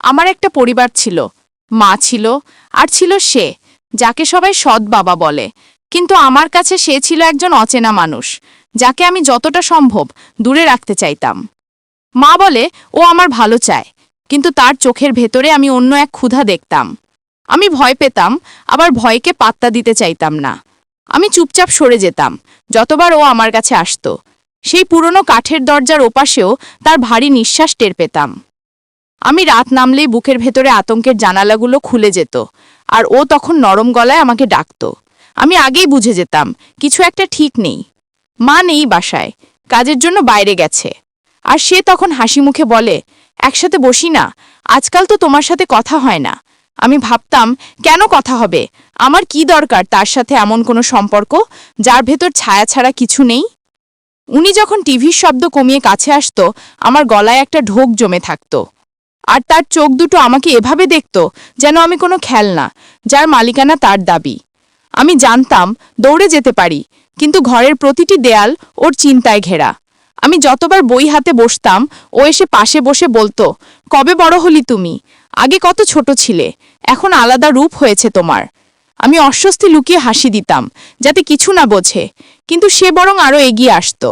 আমার একটা পরিবার ছিল। মা ছিল আর ছিল সে, যাকে সবাই সৎ বাবা বলে। কিন্তু আমার কাছে সে ছিল একজন অচেনা মানুষ, যাকে আমি যতটা সম্ভব দূরে রাখতে চাইতাম। মা বলে, ও আমার ভালো চায়, কিন্তু তার চোখের ভেতরে আমি অন্য এক ক্ষুধা দেখতাম। আমি ভয় পেতাম, আবার ভয়কে পাত্তা দিতে চাইতাম না। আমি চুপচাপ সরে যেতাম, যতবার ও আমার কাছে আসতো। সেই পুরনো কাঠের দরজার ওপাশেও তার ভারী নিঃশ্বাস টের পেতাম। আমি রাত নামলেই বুকের ভেতরে আতঙ্কের জানালাগুলো খুলে যেত, আর ও তখন নরম গলায় আমাকে ডাকত। আমি আগেই বুঝে যেতাম, কিছু একটা ঠিক নেই। মা নেই বাসায়, কাজের জন্য বাইরে গেছে। আর সে তখন হাসি মুখে বলে, একসাথে বসি না, আজকাল তো তোমার সাথে কথা হয় না। আমি ভাবতাম, কেন কথা হবে? আমার কি দরকার তার সাথে এমন কোনো সম্পর্ক, যার ভেতর ছায়া ছাড়া কিছু নেই? উনি যখন টিভির শব্দ কমিয়ে কাছে আসতো, আমার গলায় একটা ঢোক জমে থাকতো। আর তার চোখ দুটো আমাকে এভাবে দেখত যেন আমি কোনো খেলনা, যার মালিকানা তার দাবি। আমি জানতাম দৌড়ে যেতে পারি, কিন্তু ঘরের প্রতিটি দেয়াল ওর চিন্তায় ঘেরা। আমি যতবার বই হাতে বসতাম, ও এসে পাশে বসে বলতো, কবে বড় হলি তুমি? আগে কত ছোট ছিলে, এখন আলাদা রূপ হয়েছে তোমার। আমি অস্বস্তি লুকিয়ে হাসি দিতাম, যাতে কিছু না বোঝে, কিন্তু সে বরং আরও এগিয়ে আসত।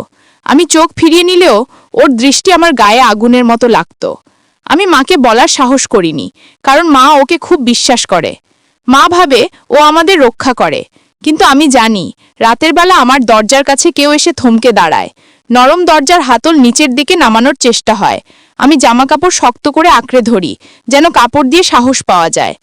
আমি চোখ ফিরিয়ে নিলেও ওর দৃষ্টি আমার গায়ে আগুনের মতো লাগতো। আমি মাকে বলার সাহস করিনি, কারণ মা ওকে খুব বিশ্বাস করে। মা ভাবে ও আমাদের রক্ষা করে, কিন্তু আমি জানি রাতের বেলা আমার দরজার কাছে কেউ এসে থমকে দাঁড়ায়। নরম দরজার হাতল নিচের দিকে নামানোর চেষ্টা হয়। আমি জামা কাপড় শক্ত করে আঁকড়ে ধরি, যেন কাপড় দিয়ে সাহস পাওয়া যায়।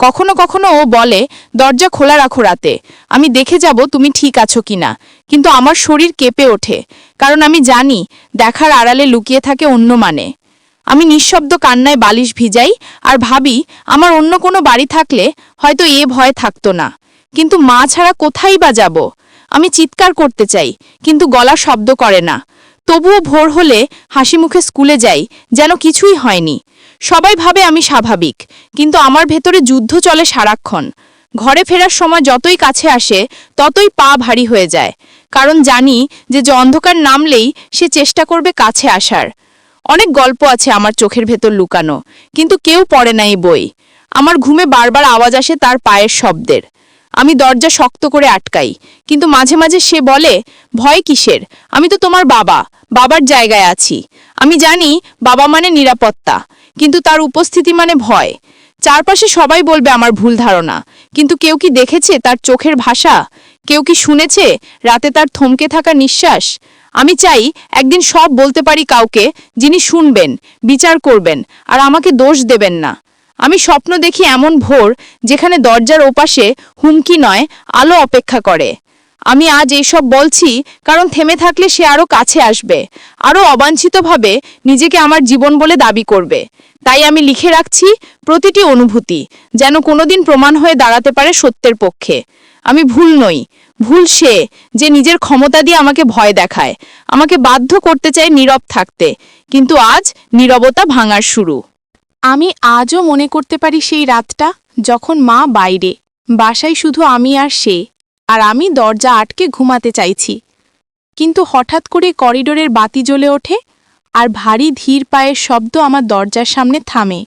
কখনো কখনো ও বলে, দরজা খোলা রাখো রাতে, আমি দেখে যাব তুমি ঠিক আছো কিনা, কিন্তু আমার শরীর কেঁপে ওঠে, কারণ আমি জানি দেখার আড়ালে লুকিয়ে থাকে অন্য মানে। আমি নিঃশব্দ কান্নায় বালিশ ভিজাই আর ভাবি, আমার অন্য কোনো বাড়ি থাকলে হয়তো এ ভয় থাকতো না। কিন্তু মা ছাড়া কোথায় বা যাব? আমি চিৎকার করতে চাই, কিন্তু গলা শব্দ করে না। তবুও ভোর হলে হাসি মুখে স্কুলে যাই, যেন কিছুই হয়নি। সবাই ভাবে আমি স্বাভাবিক, কিন্তু আমার ভেতরে যুদ্ধ চলে সারাক্ষণ। ঘরে ফেরার সময় যতই কাছে আসে, ততই পা ভারী হয়ে যায়। কারণ জানি যে যে অন্ধকার নামলেই সে চেষ্টা করবে কাছে আসার। অনেক গল্প আছে আমার চোখের ভেতর লুকানো, কিন্তু কেউ পড়ে না এই বই। আমার ঘুমে বারবার আওয়াজ আসে তার পায়ের শব্দের। আমি দরজা শক্ত করে আটকাই, কিন্তু মাঝে মাঝে সে বলে, ভয় কিসের? আমি তো তোমার বাবা, বাবার জায়গায় আছি। আমি জানি বাবা মানে নিরাপত্তা, কিন্তু তার উপস্থিতি মানে ভয়। চারপাশে সবাই বলবে আমার ভুল ধারণা, কিন্তু কেউ কি দেখেছে তার চোখের ভাষা? কেউ কি শুনেছে রাতে তার থমকে থাকা নিঃশ্বাস? আমি চাই একদিন সব বলতে পারি কাউকে যিনি শুনবেন, বিচার করবেন, আর আমাকে দোষ দেবেন না। আমি স্বপ্ন দেখি এমন ভোর যেখানে দরজার ওপাশে হুমকি নয়, আলো অপেক্ষা করে। আমি আজ এইসব বলছি কারণ থেমে থাকলে সে আরও কাছে আসবে আরও অবাঞ্ছিতভাবে নিজেকে আমার জীবন বলে দাবি করবে। তাই আমি লিখে রাখছি প্রতিটি অনুভূতি যেন কোনোদিন প্রমাণ হয়ে দাঁড়াতে পারে সত্যের পক্ষে। আমি ভুল নই। ভুল সে যে নিজের ক্ষমতা দিয়ে আমাকে ভয় দেখায়। আমাকে বাধ্য করতে চায় নীরব থাকতে। কিন্তু আজ নীরবতা ভাঙার শুরু। আমি আজও মনে করতে পারি সেই রাতটা যখন মা বাইরে। বাসায় শুধু আমি আর সে। আর আমি দরজা আটকে ঘুমাতে চাইছি। কিন্তু হঠাৎ করে করিডোরের বাতি জ্বলে ওঠে আর ভারী ধীর পায়ের শব্দ আমার দরজার সামনে থামে।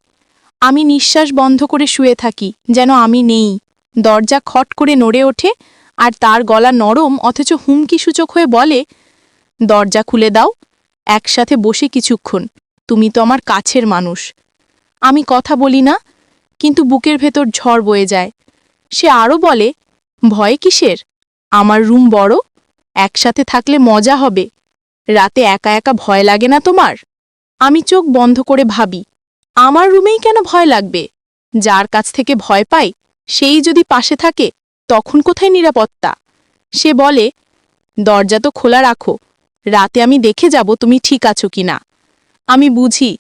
আমি নিঃশ্বাস বন্ধ করে শুয়ে থাকি, যেন আমি নেই। দরজা খট করে নড়ে ওঠে, আর তার গলা নরম অথচ হুমকি সূচক হয়ে বলে, দরজা খুলে দাও, একসাথে বসে কিছুক্ষণ, তুমি তো আমার কাছের মানুষ। আমি কথা বলি না, কিন্তু বুকের ভেতর ঝড় বয়ে যায় সে আরও বলে, ভয় কিসের? আমার রুম বড়, একসাথে থাকলে মজা হবে। রাতে একা একা ভয় লাগে না তোমার? আমি চোখ বন্ধ করে ভাবি, আমার রুমেই কেন ভয় লাগবে? যার কাছ থেকে ভয় পাই সেই যদি পাশে থাকে, তখন কোথায় নিরাপত্তা? সে বলে, দরজা তো খোলা রাখো, রাতে আমি দেখে যাব তুমি ঠিক আছো কিনা আমি বুঝি,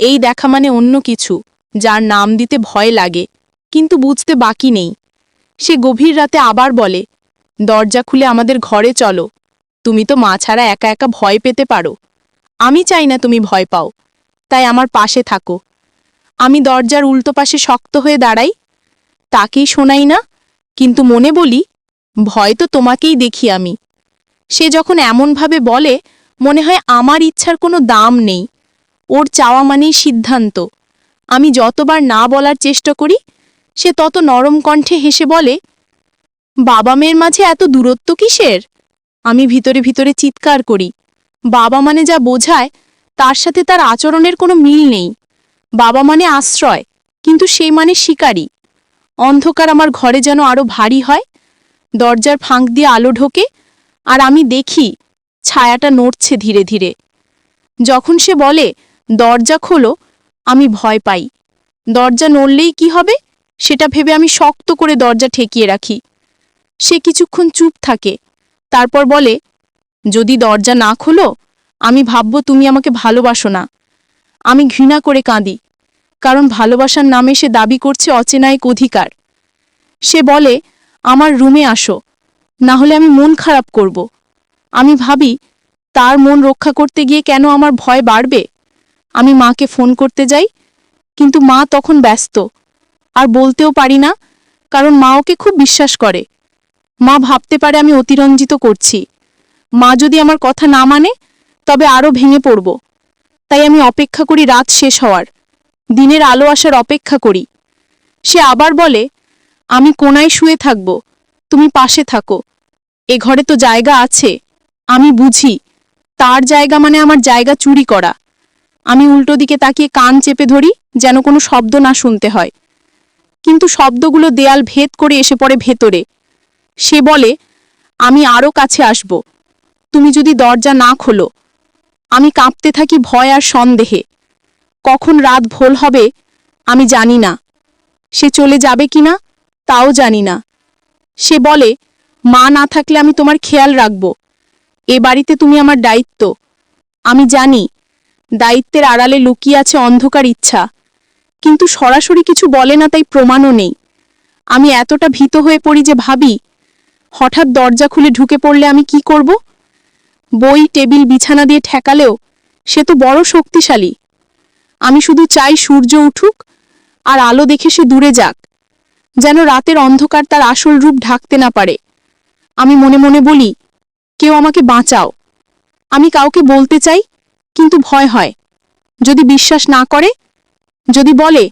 এই দেখা মানে অন্য কিছু, যার নাম দিতে ভয় লাগে, কিন্তু বুঝতে বাকি নেই। সে গভীর রাতে আবার বলে, দরজা খুলে আমাদের ঘরে চলো, তুমি তো মা ছাড়া একা একা ভয় পেতে পারো। আমি চাই না তুমি ভয় পাও, তাই আমার পাশে থাকো। আমি দরজার উল্টো পাশে শক্ত হয়ে দাঁড়াই তাকেই শোনাই না, কিন্তু মনে বলি, ভয় তো তোমাকেই দেখি আমি। সে যখন এমনভাবে বলে, মনে হয় আমার ইচ্ছার কোনো দাম নেই। ওর চাওয়া মানেই সিদ্ধান্ত। আমি যতবার না বলার চেষ্টা করি, সে তত নরম কণ্ঠে হেসে বলে, বাবা মেয়ের মাঝে এত দূরত্ব কিসের? আমি ভিতরে ভিতরে চিৎকার করি। বাবা মানে যা বোঝায়, তার সাথে তার আচরণের কোনো মিল নেই। বাবা মানে আশ্রয়, কিন্তু সেই মানে শিকারী। অন্ধকার আমার ঘরে যেন আরও ভারী হয়। দরজার ফাঁক দিয়ে আলো ঢোকে আর আমি দেখি ছায়াটা নড়ছে ধীরে ধীরে। যখন সে বলে, দরজা খোলো, আমি ভয় পাই। দরজা নড়লেই কি হবে? সেটা ভেবে আমি শক্ত করে দরজা ঠেকিয়ে রাখি। সে কিছুক্ষণ চুপ থাকে, তারপর বলে, যদি দরজা না খোলো, আমি ভাবব তুমি আমাকে ভালোবাসো না। আমি ঘৃণা করে কাঁদি। কারণ ভালোবাসার নামে সে দাবি করছে অচেনা এক অধিকার। সে বলে, আমার রুমে আসো, না হলে আমি মন খারাপ করব। আমি ভাবি, তার মন রক্ষা করতে গিয়ে কেন আমার ভয় বাড়বে? আমি মাকে ফোন করতে যাই, কিন্তু মা তখন ব্যস্ত। আর বলতেও পারি না, কারণ মা ওকে খুব বিশ্বাস করে। মা ভাবতে পারে আমি অতিরঞ্জিত করছি। মা যদি আমার কথা না মানে তবে আরও ভেঙে পড়ব। তাই আমি অপেক্ষা করি রাত শেষ হওয়ার। দিনের আলো আসার অপেক্ষা করি। সে আবার বলে, আমি কোনায় শুয়ে থাকব, তুমি পাশে থাকো। এ ঘরে তো জায়গা আছে, আমি বুঝি, তার জায়গা মানে আমার জায়গা চুরি করা। আমি উল্টো দিকে তাকিয়ে কান চেপে ধরি, যেন কোনো শব্দ না শুনতে হয়। কিন্তু শব্দগুলো দেয়াল ভেদ করে এসে পড়ে ভেতরে। সে বলে, আমি আরও কাছে আসব। তুমি যদি দরজা না খোলো, আমি কাঁপতে থাকি ভয় আর সন্দেহে। কখন রাত ভোল হবে, আমি জানি না। সে চলে যাবে কিনা তাও জানি না। সে বলে, মা না থাকলে আমি তোমার খেয়াল রাখব। এ বাড়িতে তুমি আমার দায়িত্ব। আমি জানি, দায়িত্বের আড়ালে লুকিয়ে আছে অন্ধকার ইচ্ছা। কিন্তু সরাসরি কিছু বলে না তাই প্রমাণও নেই। আমি এতটা ভীত হয়ে পড়ি যে ভাবি, হঠাৎ দরজা খুলে ঢুকে পড়লে আমি কি করব? বই, টেবিল, বিছানা দিয়ে ঠেকালেও সে তো বড় শক্তিশালী। আমি শুধু চাই সূর্য উঠুক আর আলো দেখে সে দূরে যাক, যেন রাতের অন্ধকার তার আসল রূপ ঢাকতে না পারে। আমি মনে মনে বলি, কেউ আমাকে বাঁচাও। আমি কাউকে বলতে চাই, কিন্তু ভয় হয়। যদি বিশ্বাস না করে, যদি বলে,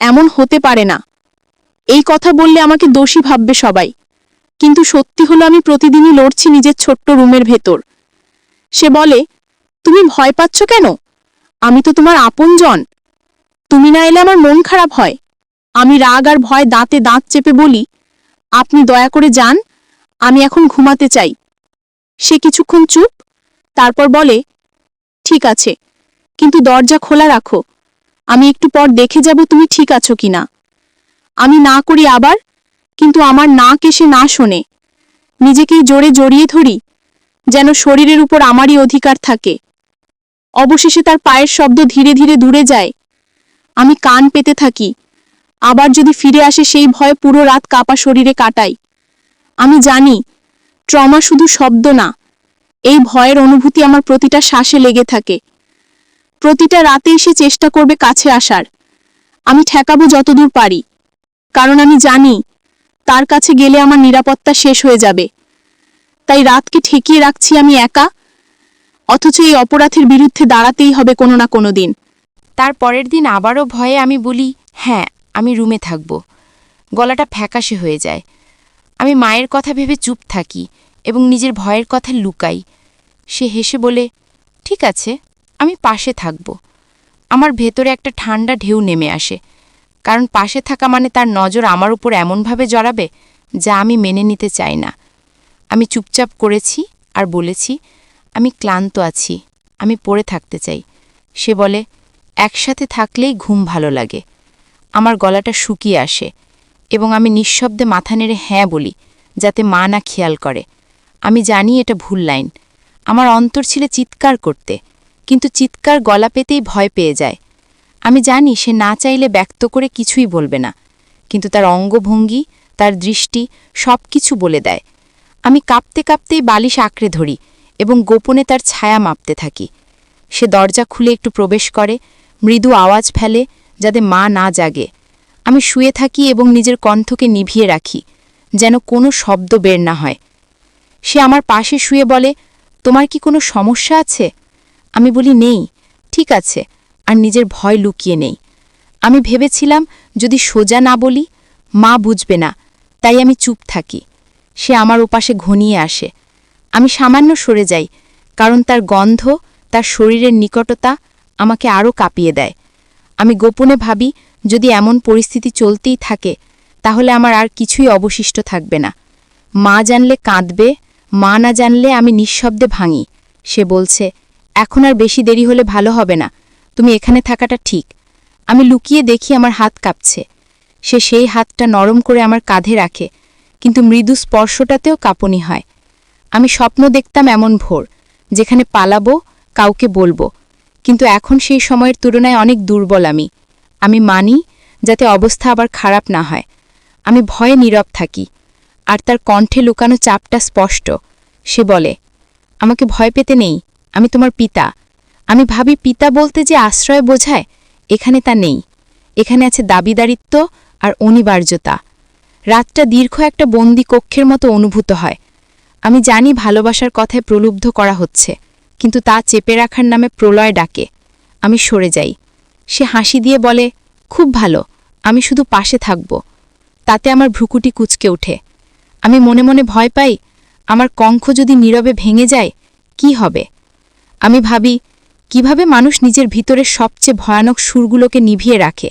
এমন হতে পারে না। এই কথা বললে আমাকে দোষী ভাববে সবাই। কিন্তু সত্যি হলো আমি প্রতিদিনই লড়ছি নিজের ছোট্ট রুমের ভেতর। সে বলে, তুমি ভয় পাচ্ছ কেন? আমি তো তোমার আপনজন। তুমি না এলে আমার মন খারাপ হয়। আমি রাগ আর ভয় দাঁতে দাঁত চেপে বলি, আপনি দয়া করে যান, আমি এখন ঘুমাতে চাই। সে কিছুক্ষণ চুপ, তারপর বলে, ঠিক আছে, কিন্তু দরজা খোলা রাখো। আমি একটু পর দেখে যাব তুমি ঠিক আছো কিনা আমি না করি আবার, কিন্তু আমার নাক এসে না শোনে। নিজেকেই জোরে জড়িয়ে ধরি, যেন শরীরের উপর আমারই অধিকার থাকে। অবশেষে তার পায়ের শব্দ ধীরে ধীরে দূরে যায়। আমি কান পেতে থাকি। আবার যদি ফিরে আসে সেই ভয়ে পুরো রাত কাপা শরীরে কাটাই। আমি জানি, ট্রমা শুধু শব্দ না, এই ভয়ের অনুভূতি আমার প্রতিটা শ্বাসে লেগে থাকে। প্রতিটা রাতেই সে চেষ্টা করবে কাছে আসার। আমি ঠেকাবো যতদূর পারি, কারণ আমি জানি, তার কাছে গেলে আমার নিরাপত্তা শেষ হয়ে যাবে। তাই রাতকে ঠেকিয়ে রাখছি আমি একা অথচ এই অপরাধের বিরুদ্ধে দাঁড়াতেই হবে কোনো না কোনো দিন। তার পরের দিন আবারও ভয়ে আমি বলি হ্যাঁ আমি রুমে থাকব। গলাটা ফ্যাকাশে হয়ে যায়। আমি মায়ের কথা ভেবে চুপ থাকি এবং নিজের ভয়ের কথা লুকাই। সে হেসে বলে, ঠিক আছে, আমি পাশে থাকব। আমার ভেতরে একটা ঠান্ডা ঢেউ নেমে আসে। কারণ পাশে থাকা মানে তার নজর আমার উপর এমনভাবে জড়াবে যা আমি মেনে নিতে চাই না। আমি চুপচাপ করেছি আর বলেছি আমি ক্লান্ত আছি, আমি পড়ে থাকতে চাই। সে বলে, একসাথে থাকলেই ঘুম ভালো লাগে। আমার গলাটা শুকিয়ে আসে এবং আমি নিঃশব্দে মাথা নেড়ে হ্যাঁ বলি, যাতে মা না খেয়াল করে। আমি জানি এটা ভুল লাইন। আমার অন্তর ছিল চিৎকার করতে, কিন্তু চিৎকার গলা পেতেই ভয় পেয়ে যায়। আমি জানি সে না চাইলে ব্যক্ত করে কিছুই বলবে না, কিন্তু তার অঙ্গভঙ্গি, তার দৃষ্টি সব কিছু বলে দেয়। আমি কাঁপতে কাঁপতেই বালিশ আঁকড়ে ধরি এবং গোপনে তার ছায়া মাপতে থাকি। সে দরজা খুলে একটু প্রবেশ করে, মৃদু আওয়াজ ফেলে যাতে মা না জাগে। আমি শুয়ে থাকি এবং নিজের কণ্ঠকে নিভিয়ে রাখি, যেন কোনো শব্দ বের না হয়। সে আমার পাশে শুয়ে বলে, তোমার কি কোনো সমস্যা আছে? আমি বলি, নেই, ঠিক আছে, আর নিজের ভয় লুকিয়ে নেই। আমি ভেবেছিলাম, যদি সোজা না বলি, মা বুঝবে না, তাই আমি চুপ থাকি। সে আমার ওপাশে ঘনিয়ে আসে আমি সামান্য সরে যাই, কারণ তার গন্ধ, তার শরীরের নিকটতা আমাকে আরও কাঁপিয়ে দেয়। আমি গোপনে ভাবি, যদি এমন পরিস্থিতি চলতেই থাকে, তাহলে আমার আর কিছুই অবশিষ্ট থাকবে না। মা জানলে কাঁদবে, মা না জানলে আমি নিঃশব্দে ভাঙি। সে বলছে, এখন আর বেশি দেরি হলে ভালো হবে না, তুমি এখানে থাকাটা ঠিক। আমি লুকিয়ে দেখি আমার হাত কাঁপছে। সে সেই হাতটা নরম করে আমার কাঁধে রাখে, কিন্তু মৃদু স্পর্শটাতেও কাঁপনি হয়। আমি স্বপ্ন দেখতাম এমন ভোর, যেখানে পালাবো, কাউকে বলব। কিন্তু এখন সেই সময়ের তুলনায় অনেক দুর্বল আমি। আমি মানি যাতে অবস্থা আবার খারাপ না হয়। আমি ভয়ে নীরব থাকি। আর তার কণ্ঠে লুকানো চাপটা স্পষ্ট। সে বলে, আমাকে ভয় পেতে নেই, আমি তোমার পিতা। আমি ভাবি পিতা বলতে যে আশ্রয় বোঝায়, এখানে তা নেই। এখানে আছে দাবিদারিত্ব আর অনিবার্যতা। রাতটা দীর্ঘ একটা বন্দি কক্ষের মতো অনুভূত হয়। আমি জানি ভালোবাসার কথায় প্রলুব্ধ করা হচ্ছে, কিন্তু তা চেপে রাখার নামে প্রলয় ডাকে। আমি সরে যাই। সে হাসি দিয়ে বলে, খুব ভালো, আমি শুধু পাশে থাকব। তাতে আমার ভ্রুকুটি কুচকে ওঠে। আমি মনে মনে ভয় পাই, আমার কঙ্খ যদি নীরবে ভেঙে যায়, কি হবে? আমি ভাবি, কীভাবে মানুষ নিজের ভিতরের সবচেয়ে ভয়ানক সুরগুলোকে নিভিয়ে রাখে?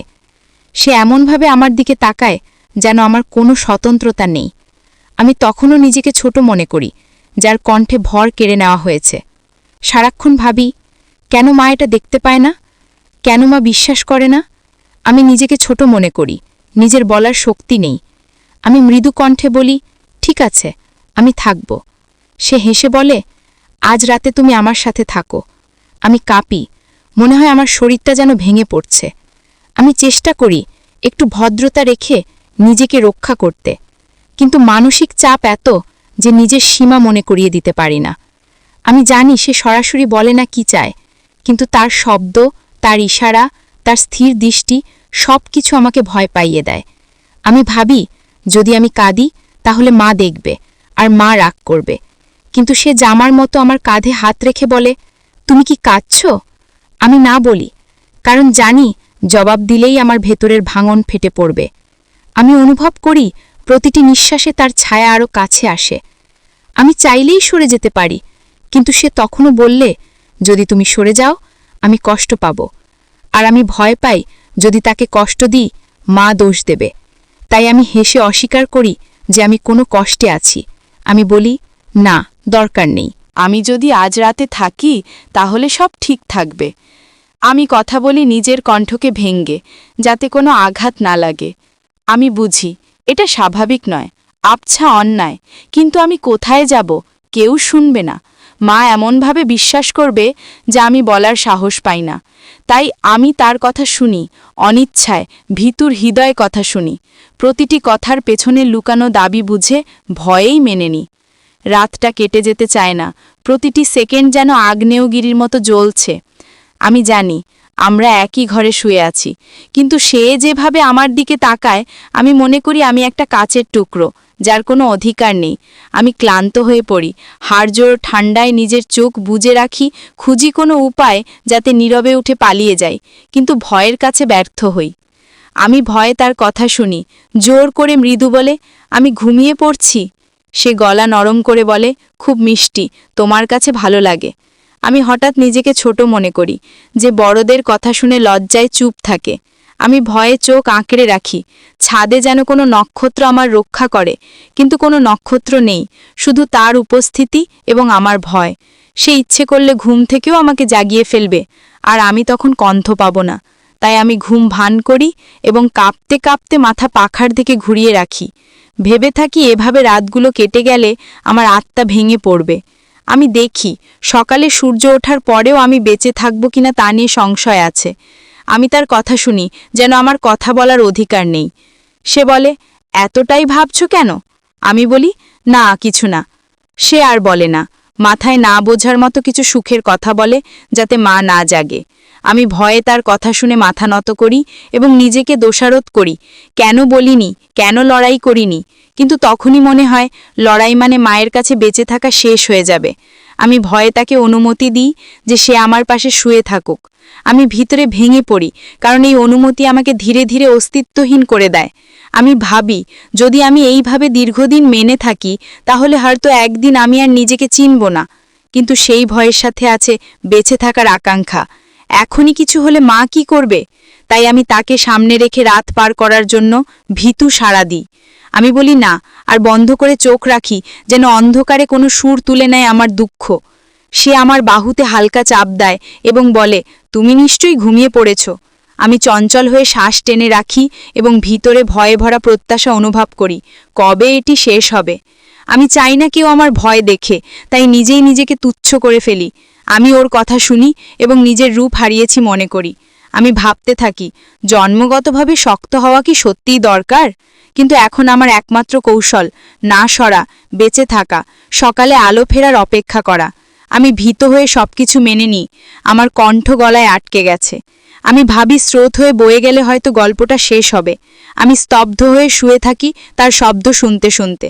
সে এমনভাবে আমার দিকে তাকায়, যেন আমার কোনো স্বতন্ত্রতা নেই। আমি তখনও নিজেকে ছোট মনে করি, যার কণ্ঠে ভর কেড়ে নেওয়া হয়েছে। সারাক্ষণ ভাবি, কেন মা এটা দেখতে পায় না? কেন মা বিশ্বাস করে না? আমি নিজেকে ছোট মনে করি, নিজের বলার শক্তি নেই। আমি মৃদু কণ্ঠে বলি, ঠিক আছে, আমি থাকব। সে হেসে বলে, আজ রাতে তুমি আমার সাথে থাকো। আমি কাঁপি, মনে হয় আমার শরীরটা যেন ভেঙে পড়ছে। আমি চেষ্টা করি একটু ভদ্রতা রেখে নিজেকে রক্ষা করতে। কিন্তু মানসিক চাপ এত যে নিজের সীমা মনে করিয়ে দিতে পারি না। আমি জানি সে সরাসরি বলে না কি চায়, কিন্তু তার শব্দ, তার ইশারা, তার স্থির দৃষ্টি সব কিছু আমাকে ভয় পাইয়ে দেয়। আমি ভাবি, যদি আমি কাঁদি, তাহলে মা দেখবে আর মা রাগ করবে। কিন্তু সে জামার মতো আমার কাঁধে হাত রেখে বলে, তুমি কি কাঁদছ? আমি না বলি, কারণ জানি জবাব দিলেই আমার ভেতরের ভাঙন ফেটে পড়বে। আমি অনুভব করি প্রতিটি নিঃশ্বাসে তার ছায়া আরও কাছে আসে। আমি চাইলেই সরে যেতে পারি, কিন্তু সে তখনও বললে, যদি তুমি সরে যাও, আমি কষ্ট পাব। আর আমি ভয় পাই, যদি তাকে কষ্ট দিই, মা দোষ দেবে। তাই আমি হেসে অস্বীকার করি যে আমি কোনো কষ্টে আছি। আমি বলি, না, দরকার নেই। আমি যদি আজ রাতে থাকি, তাহলে সব ঠিক থাকবে। আমি কথা বলি নিজের কণ্ঠকে ভেঙ্গে, যাতে কোনো আঘাত না লাগে। আমি বুঝি এটা স্বাভাবিক নয়। আবছা অন্যায়। কিন্তু আমি কোথায় যাব? কেউ শুনবে না। মা এমনভাবে বিশ্বাস করবে যা আমি বলার সাহস পাই না। তাই আমি তার কথা শুনি, অনিচ্ছায়, ভিতুর হৃদয় কথা শুনি। প্রতিটি কথার পেছনে লুকানো দাবি বুঝে ভয়েই মেনে নিই রাতটা কেটে যেতে চায় না। প্রতিটি সেকেন্ড যেন আগ্নেয়গিরির মতো জ্বলছে। আমি জানি আমরা একই ঘরে শুয়ে আছি। কিন্তু সে যেভাবে আমার দিকে তাকায়, আমি মনে করি আমি একটা কাচের টুকরো, যার কোনো অধিকার নেই। আমি ক্লান্ত হয়ে পড়ি, হাড়জোড় ঠান্ডায় নিজের চোখ বুজে রাখি, খুঁজি কোনো উপায় যাতে নীরবে উঠে পালিয়ে যাই, কিন্তু ভয়ের কাছে ব্যর্থ হই। আমি ভয়ে তার কথা শুনি, জোর করে মৃদু বলে, আমি ঘুমিয়ে পড়ছি? সে গলা নরম করে বলে, খুব মিষ্টি, তোমার কাছে ভালো লাগে। আমি হঠাৎ নিজেকে ছোট মনে করি, যে বড়দের কথা শুনে লজ্জায় চুপ থাকে। আমি ভয়ে চোখ আঁকড়ে রাখি, ছাদে যেন কোনো নক্ষত্র আমার রক্ষা করে, কিন্তু কোনো নক্ষত্র নেই, শুধু তার উপস্থিতি এবং আমার ভয়। সে ইচ্ছে করলে ঘুম থেকেও আমাকে জাগিয়ে ফেলবে, আর আমি তখন কণ্ঠ পাব না। তাই আমি ঘুম ভান করি এবং কাঁপতে কাঁপতে মাথা পাখার দিকে ঘুরিয়ে রাখি। ভেবে থাকি এভাবে রাতগুলো কেটে গেলে আমার আত্মা ভেঙে পড়বে। আমি দেখি, সকালে সূর্য ওঠার পরেও আমি বেঁচে থাকব কিনা তা নিয়ে সংশয় আছে। আমি তার কথা শুনি, যেন আমার কথা বলার অধিকার নেই। সে বলে, এতটাই ভাবছ কেন? আমি বলি, না, কিছু না। সে আর বলে না, মাথায় না বোঝার মতো কিছু সুখের কথা বলে, যাতে মা না জাগে। আমি ভয়ে তার কথা শুনে মাথা নত করি এবং নিজেকে দোষারোধ করি। কেন বলিনি? কেন লড়াই করিনি? কিন্তু তখনই মনে হয়, লড়াই মানে মায়ের কাছে বেঁচে থাকা শেষ হয়ে যাবে। আমি ভয়ে তাকে অনুমতি দিই যে সে আমার পাশে শুয়ে থাকুক। আমি ভিতরে ভেঙে পড়ি, কারণ এই অনুমতি আমাকে ধীরে ধীরে অস্তিত্বহীন করে দেয়। আমি ভাবি, যদি আমি এইভাবে দীর্ঘদিন মেনে থাকি, তাহলে হয়তো একদিন আমি আর নিজেকে চিনব না। কিন্তু সেই ভয়ের সাথে আছে বেঁচে থাকার আকাঙ্ক্ষা। এখনই কিছু হলে মা কি করবে? তাই আমি তাকে সামনে রেখে রাত পার করার জন্য ভীতু সাড়া দিই। আমি বলি, না, আর বন্ধ করে চোখ রাখি যেন অন্ধকারে কোনো সুর তুলে নেয় আমার দুঃখ। সে আমার বাহুতে হালকা চাপ দেয় এবং বলে, তুমি নিশ্চয়ই ঘুমিয়ে পড়েছ। আমি চঞ্চল হয়ে শ্বাস টেনে রাখি এবং ভিতরে ভয়ে ভরা প্রত্যাশা অনুভব করি, কবে এটি শেষ হবে? আমি চাই না কেউ আমার ভয় দেখে, তাই নিজেই নিজেকে তুচ্ছ করে ফেলি। আমি ওর কথা শুনি এবং নিজের রূপ হারিয়েছি মনে করি। আমি ভাবতে থাকি, জন্মগতভাবে শক্ত হওয়া কি সত্যিই দরকার? কিন্তু এখন আমার একমাত্র কৌশল, না সরা, বেঁচে থাকা, সকালে আলো ফেরার অপেক্ষা করা। আমি ভীত হয়ে সবকিছু মেনে নিই, আমার কণ্ঠ গলায় আটকে গেছে। আমি ভাবি স্রোত হয়ে বয়ে গেলে হয়তো গল্পটা শেষ হবে। আমি স্তব্ধ হয়ে শুয়ে থাকি তার শব্দ শুনতে শুনতে।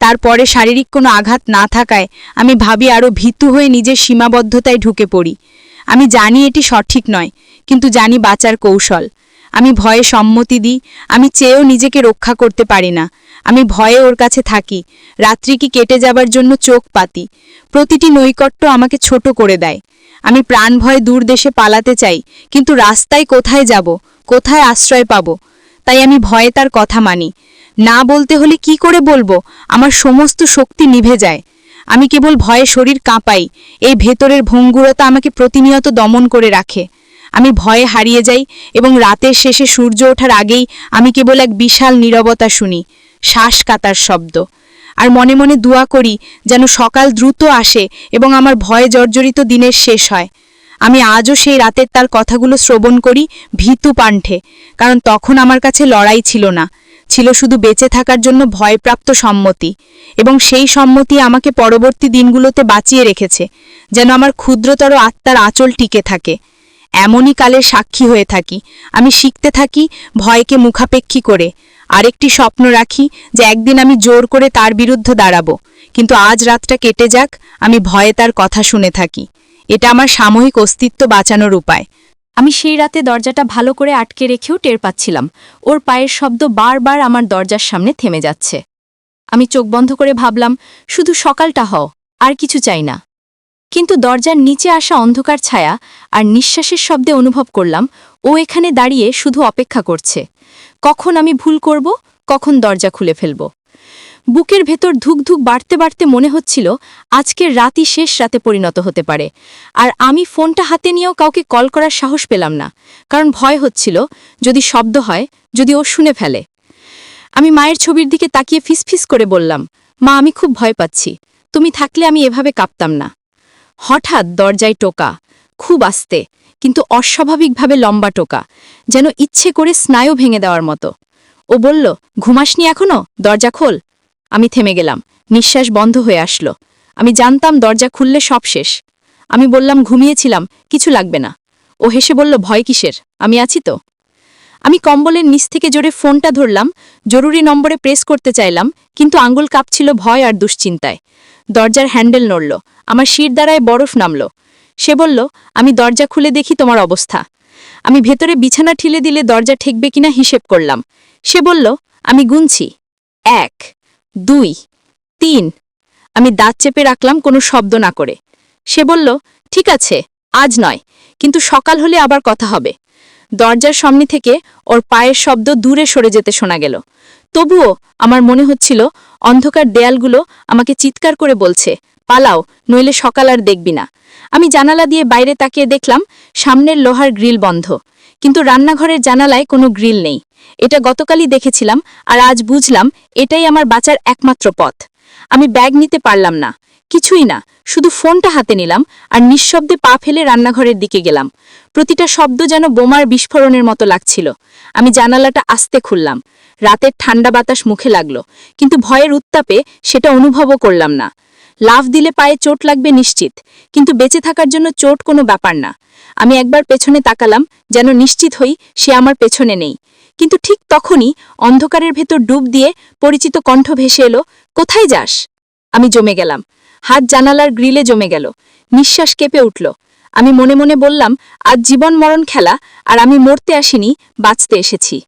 তারপরে শারীরিক কোনো আঘাত না থাকায় আমি ভাবি আরও ভীতু হয়ে নিজের সীমাবদ্ধতায় ঢুকে পড়ি। আমি জানি এটি সঠিক নয় কিন্তু জানি বাঁচার কৌশল। আমি ভয়ে সম্মতি দিই, আমি চেয়েও নিজেকে রক্ষা করতে পারি না। আমি ভয়ে ওর কাছে থাকি, রাত্রি কি কেটে যাবার জন্য চোখ পাতি। প্রতিটি নৈকট্য আমাকে ছোট করে দেয়। আমি প্রাণ ভয়ে দূর দেশে পালাতে চাই, কিন্তু রাস্তায় কোথায় যাব, কোথায় আশ্রয় পাব? তাই আমি ভয়ে তার কথা মানি। না বলতে হলে কি করে বলব? আমার সমস্ত শক্তি নিভে যায়। আমি কেবল ভয়ে শরীর কাঁপাই, এই ভেতরের ভঙ্গুরতা আমাকে প্রতিনিয়ত দমন করে রাখে। আমি ভয়ে হারিয়ে যাই এবং রাতের শেষে সূর্য ওঠার আগেই আমি কেবল এক বিশাল নীরবতা শুনি, শ্বাস কাতার শব্দ। আর মনে মনে দোয়া করি যেন সকাল দ্রুত আসে এবং আমার ভয়ে জর্জরিত দিনের শেষ হয়। আমি আজও সেই রাতের তার কথাগুলো শ্রবণ করি ভীতু পাণ্ঠে কারণ তখন আমার কাছে লড়াই ছিল না। ছিল শুধু বেঁচে থাকার জন্য ভয়প্রাপ্ত সম্মতি এবং সেই সম্মতি আমাকে পরবর্তী দিনগুলোতে বাঁচিয়ে রেখেছে, যেন আমার ক্ষুদ্রতর আত্মার আঁচল টিকে থাকে। এমনই কালের সাক্ষী হয়ে থাকি। আমি শিখতে থাকি ভয়কে মুখাপেক্ষী করে। আরেকটি স্বপ্ন রাখি যে একদিন আমি জোর করে তার বিরুদ্ধে দাঁড়াবো। কিন্তু আজ রাতটা কেটে যাক, আমি ভয়ে তার কথা শুনে থাকি। এটা আমার সাময়িক অস্তিত্ব বাঁচানোর উপায়। আমি সেই রাতে দরজাটা ভালো করে আটকে রেখেও টের পাচ্ছিলাম। ওর পায়ের শব্দ বারবার আমার দরজার সামনে থেমে যাচ্ছে। আমি চোখ বন্ধ করে ভাবলাম, শুধু সকালটা হও, আর কিছু চাই না। কিন্তু দরজার নিচে আসা অন্ধকার ছায়া আর নিঃশ্বাসের শব্দে অনুভব করলাম, ও এখানে দাঁড়িয়ে শুধু অপেক্ষা করছে। কখন আমি ভুল করব, কখন দরজা খুলে ফেলব। বুকের ভেতর ধুক ধুক বাড়তে বাড়তে মনে হচ্ছিল, আজকের রাতই শেষ রাতে পরিণত হতে পারে। আর আমি ফোনটা হাতে নিয়েও কাউকে কল করার সাহস পেলাম না, কারণ ভয় হচ্ছিল, যদি শব্দ হয়, যদি ও শুনে ফেলে। আমি মায়ের ছবির দিকে তাকিয়ে ফিসফিস করে বললাম, মা, আমি খুব ভয় পাচ্ছি। তুমি থাকলে আমি এভাবে কাঁপতাম না। হঠাৎ দরজায় টোকা। খুব আস্তে, কিন্তু অস্বাভাবিকভাবে লম্বা টোকা, যেন ইচ্ছে করে স্নায়ু ভেঙে দেওয়ার মতো। ও বলল, ঘুমাসনি এখনও? দরজা খোল। আমি থেমে গেলাম। নিঃশ্বাস বন্ধ হয়ে আসলো। আমি জানতাম দরজা খুললে সব শেষ। আমি বললাম, ঘুমিয়েছিলাম, কিছু লাগবে না। ও হেসে বলল, ভয় কিসের? আমি আছি তো। আমি কম্বলের নিচ থেকে জোরে ফোনটা ধরলাম, জরুরি নম্বরে প্রেস করতে চাইলাম, কিন্তু আঙ্গুল কাঁপছিল ভয় আর দুশ্চিন্তায়। দরজার হ্যান্ডেল নড়ল, আমার শির দ্বারায় বরফ নামল। সে বলল, আমি দরজা খুলে দেখি তোমার অবস্থা। আমি ভেতরে বিছানা ঠিলে দিলে দরজা ঠেকবে কিনা হিসেব করলাম। সে বলল, আমি গুনছি। এক, দুই, তিন। আমি দাঁত চেপে রাখলাম কোনো শব্দ না করে। সে বলল, ঠিক আছে, আজ নয়, কিন্তু সকাল হলে আবার কথা হবে। দরজার সামনে থেকে ওর পায়ের শব্দ দূরে সরে যেতে শোনা গেল। তবুও আমার মনে হচ্ছিল অন্ধকার দেয়ালগুলো আমাকে চিৎকার করে বলছে, পালাও, নইলে সকাল আর দেখবি না। আমি জানালা দিয়ে বাইরে তাকিয়ে দেখলাম সামনের লোহার গ্রিল বন্ধ। কিন্তু রান্নাঘরের জানালায় কোনো গ্রিল নেই। এটা গতকালই দেখেছিলাম আর আজ বুঝলাম এটাই আমার বাঁচার একমাত্র পথ। আমি ব্যাগ নিতে পারলাম না। কিছুই না শুধু ফোনটা হাতে নিলাম আর নিঃশব্দে পা ফেলে রান্নাঘরের দিকে গেলাম। প্রতিটা শব্দ যেন বোমার বিস্ফোরণের মতো লাগছিল। আমি জানালাটা আস্তে খুললাম। রাতের ঠান্ডা বাতাস মুখে লাগল, কিন্তু ভয়ের উত্তাপে সেটা অনুভবও করলাম না। লাফ দিলে পায়ে চোট লাগবে নিশ্চিত, কিন্তু বেঁচে থাকার জন্য চোট কোনো ব্যাপার না। আমি একবার পেছনে তাকালাম, যেন নিশ্চিত হই সে আমার পেছনে নেই। কিন্তু ঠিক তখনই অন্ধকারের ভেতর ডুব দিয়ে পরিচিত কণ্ঠ ভেসে এলো, কোথায় যাস? আমি জমে গেলাম। হাত জানালার গ্রিলে জমে গেল। নিঃশ্বাস কেঁপে উঠল। আমি মনে মনে বললাম, আজ জীবন মরণ খেলা, আর আমি মরতে আসিনি, বাঁচতে এসেছি।